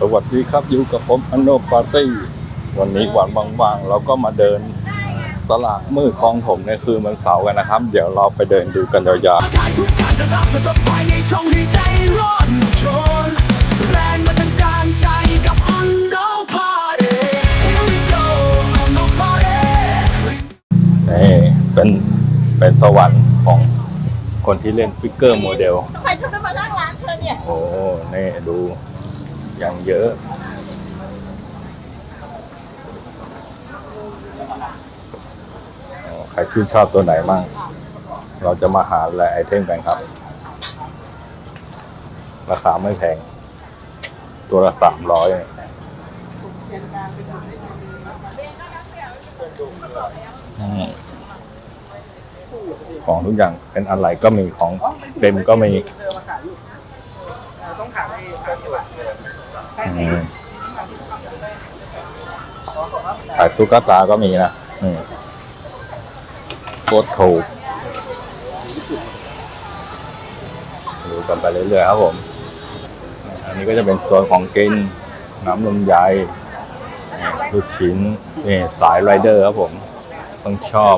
สวัสดีครับอยู่กับผมอันโนปาร์ตี้วันนี้วันว่างๆเราก็มาเดินตลาดมืดคลองถมในคืนวันเสาร์กันนะครับ เดี๋ยวเราไปเดินดูกันยาวถ่ายทุกการกระทำก็จะปล่อยในช่องให้ใจร้อนโชนแรงมาทางการใจกับ On No Party Here we go On No Party ๆนี่เป็นเป็นสวรรค์ของคนที่เล่นฟิกเกอร์โมเดล ทำไมเธอไม่มานั่งร้านเธอเนี่ย โอ้ นี่ดู อย่างเยอะ ใครชื่นชอบตัวไหนมั่ง เราจะมาหาแลไอเทมกันครับ ราคาไม่แพง ตัวละสามร้อยของทุกอย่างเป็นอะไรก็มีของเต็มก็มี ต้องถาม ไอ้อืมสายตุ๊กตาก็มีนะโคตรถูกดูกันไปเรื่อยๆครับผม อันนี้ก็จะเป็นโซนของกิน น้ำลมไยลูกชิ้นนี่สายไรเดอร์ครับผมต้องชอบ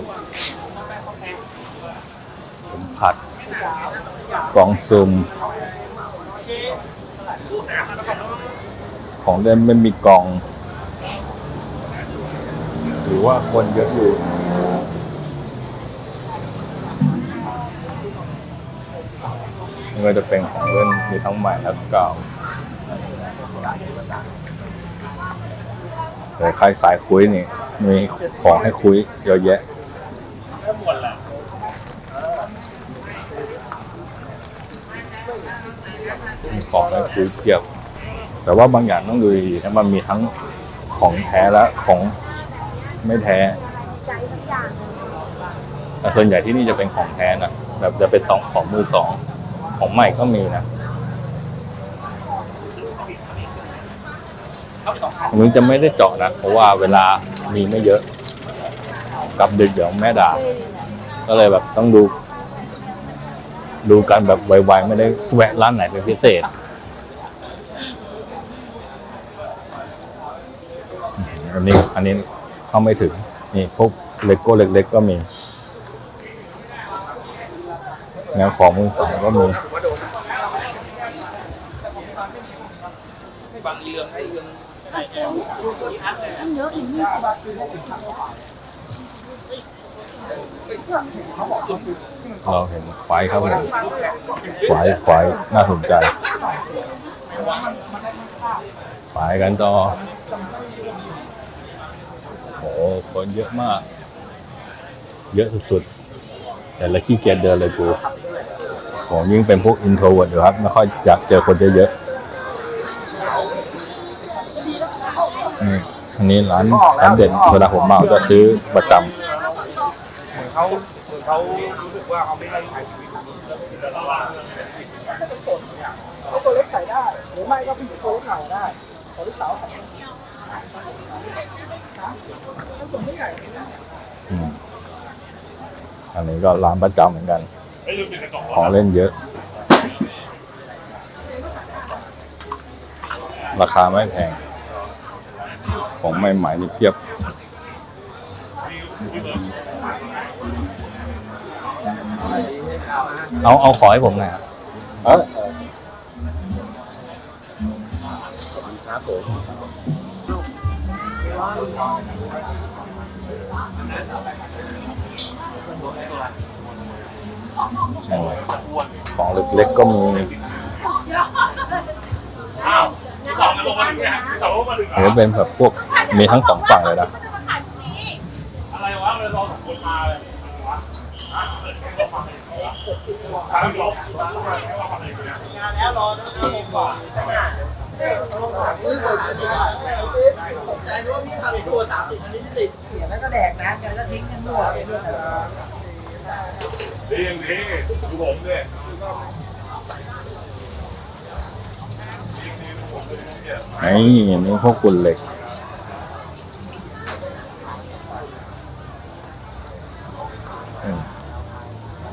ผมผัดกล่องซุ่ม ของเล่นไม่มีกล่อง หรือว่าคนเยอะอยู่นี่ก็จะเป็นของเล่นมีทั้งใหม่และเก่าแต่ใครสายคุยนี่ มีของให้คุยเยอะแยะมีของให้คุยเพียบ แต่ว่าบางอย่างต้องดูดีๆนะมันมีทั้งของแท้และของไม่แท้แต่ส่วนใหญ่ที่นี่จะเป็นของแท้นะแบบจะเป็นสองของมือสอง ของใหม่ก็มีนะอันจะไม่ได้เจาะนะ เพราะว่าเวลามีไม่เยอะ กลับดึกเดี๋ยวแม่ด่า ก็เลยแบบต้องดู ดูกันแบบไวๆ ไม่ได้แวะร้านไหนเป็นพิเศษ อันนี้อันนี้เข้าไม่ถึงนี่พวกเลโก้เล็กๆก็มีแนวของมือสองก็มีเราเห็นไฟครับผมไฟไฟน่าสนใจไฟกันต่อ คนเยอะมาก เยอะสุดๆแต่ละขี้เกียจเดินเลยกูผมยิ่งเป็นพวกอินโทรเวิร์ดอยู่ครับ ไม่ค่อยอยากเจอคนเยอะๆอันนี้ร้านร้านเด่นเวลาผมเมาจะซื้อประจำเหมือนเขาเหมือนเขารู้สึกว่าเขาไม่ได้ใช้ชีวิตแต่ละว่าเขาตัวเล็กใส่ได้ หรือไม่ก็ผู้หญิงตัวเล็กใส่ได้แต่ลูกสาวใส่ ไม่ได้ถ้าตัวไม่ใหญ่ไม่ได้อืมอันนี้ก็ร้านประจำเหมือนกัน ของเล่นเยอะ ราคาไม่แพง ของใหม่ๆนี่เพียบเอาเอาขอให้ผมหน่อยครับ ของเล็กๆก็มีหรือเป็นแบบพวกมีทั้งสองฝั่งเลยนะอะไรวะเลยรอสองคนมาเลยแล้วรอแล้วก่อน ตกใจว่าพี่ทำอีกตัวสามสิบอันนี้ไม่ติดเสียแล้วก็แดกน้ำกันแล้วทิ้งกันมั่วไปเรื่อยดีอย่างนี้ดูผมด้วยไอ้นี่พวกกุนเหล็กอืม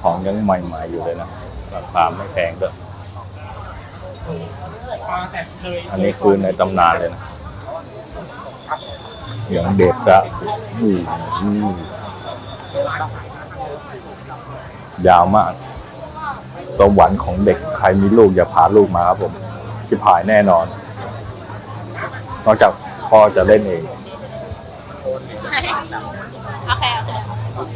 ของยังใหม่ๆอยู่เลยนะราคาไม่แพงด้วย แต่เคยอันนี้คือในตำนานเลยนะอย่างเด็ดอะอู้หูยาวมาก สวรรค์ของเด็กใครมีลูกอย่าพาลูกมาครับผมชิบหายแน่นอน นอกจากพ่อจะเล่นเอง โอเคโอเค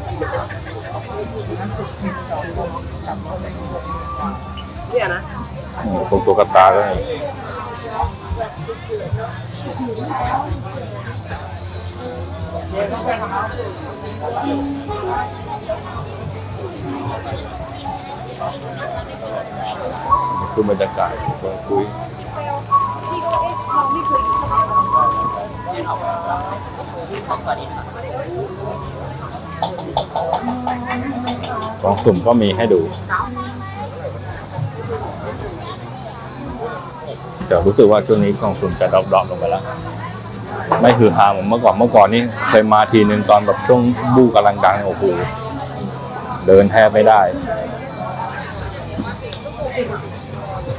เนี่ยนะอืมพวกตัวกระตาก็คือบรรยากาศคุยเราไม่เคยกินข้าวเย็นองคุย กองสุ่มก็มีให้ดู แต่รู้สึกว่าช่วงนี้กองทุนจะดรอปๆลงไปแล้ว ไม่คือฮาเหมือนเมื่อก่อนเมื่อก่อนนี่เคยมาทีนึงตอนแบบช่วงบูกำลังดังโอ้โหเดินแทบไม่ได้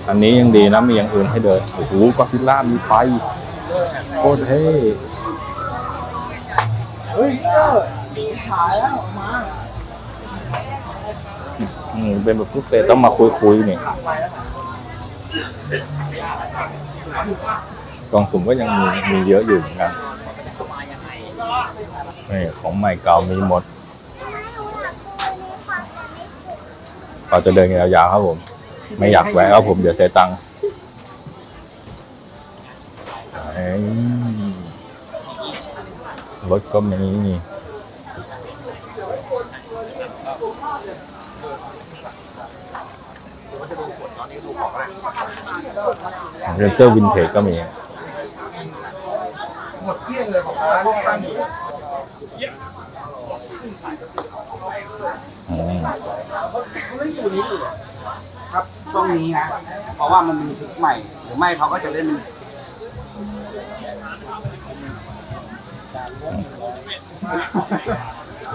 อันนี้ยังดีนะมีอย่างอื่นให้เดินโอ้โหก็ฟิลล่ามีไฟโคตรเท่เฮ้ยเออขายแล้วมา อืมเป็นแบบทุกเตต้องมาคุยๆนี่กองสุ่มก็ยังมีมีเยอะอยู่เหมือนกันนี่ของใหม่เก่ามีหมดเราจะเดินกันยาวๆครับผม ไม่อยากแวะครับผมเดี๋ยวเสียตังค์รถก็มี เรนเซอร์วินเทจก็มีหมดเกลี้ยงเลยของร้านตั้งอยู่อืมครับต้องนี้นะเพราะว่ามันมีทึกใหม่ หรือไม่เขาก็จะเล่น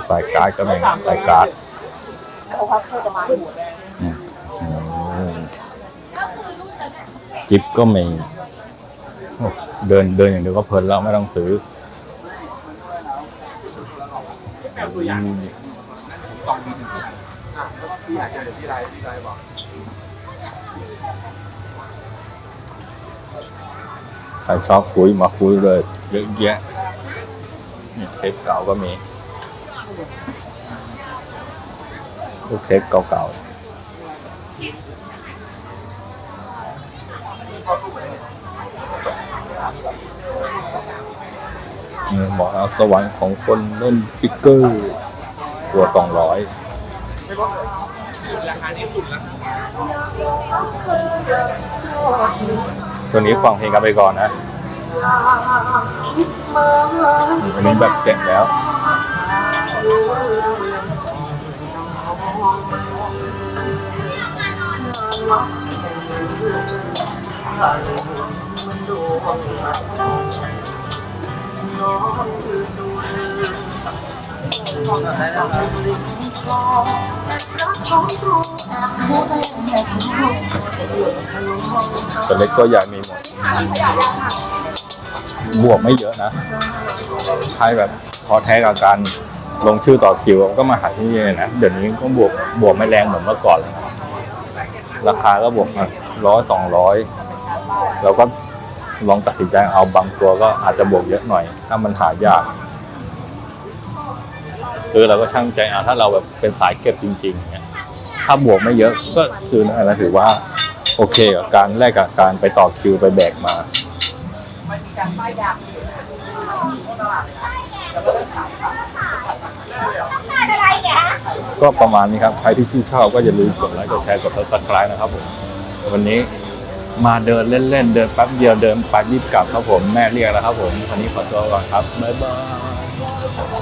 สายการ์ดก็มีสายการ์ดเขาเขาเขาจะมาให้หมด กิฟก็มีเดินเดินอย่างเดียวก็เพลินแล้วไม่ต้องซื้อขายวพี่ไรพี่ไรบอกใครชอบคุยมาคุยเลยเยอะแยะนี่เทปเก่าก็มีลูกเทปเก่าๆ นี่บอเอาสวรรค์ของคนเล่นฟิกเกอร์ ตัวสองร้อยช่วนี้ฟังเพลงกันไปก่อนนะอันนี้แบบเจ๋งแล้วมันดู ตัวเล็กตัวใหญ่มีหมด บวกไม่เยอะนะใครแบบพอแท้กับการลงชื่อต่อคิวก็มาหาที่นี่นะ เดี๋ยวนี้ก็บวกบวกไม่แรงเหมือนเมื่อก่อนเลยนะราคาก็บวกมาร้อยสองร้อยเราก็ ลองตัดสินใจเอาบางตัวก็อาจจะบวกเยอะหน่อย ถ้ามันหายากคือเราก็ช่างใจเอาถ้าเราแบบเป็นสายเก็บจริงๆเนี่ยถ้าบวกไม่เยอะก็คืออะไรถือว่า โอเคกับการแลกกับการไปต่อคิวไปแบกมาก็ประมาณนี้ครับ ใครที่ชื่นชอบก็อย่าลืมกดไลค์กดแชร์กด subscribe นะครับผมวันนี้ มาเดินเล่นๆ เดินแป๊บเดียวเดินไปรีบกลับครับผมแม่เรียกแล้วครับผมวันนี้ขอตัวก่อนครับบ๊ายบาย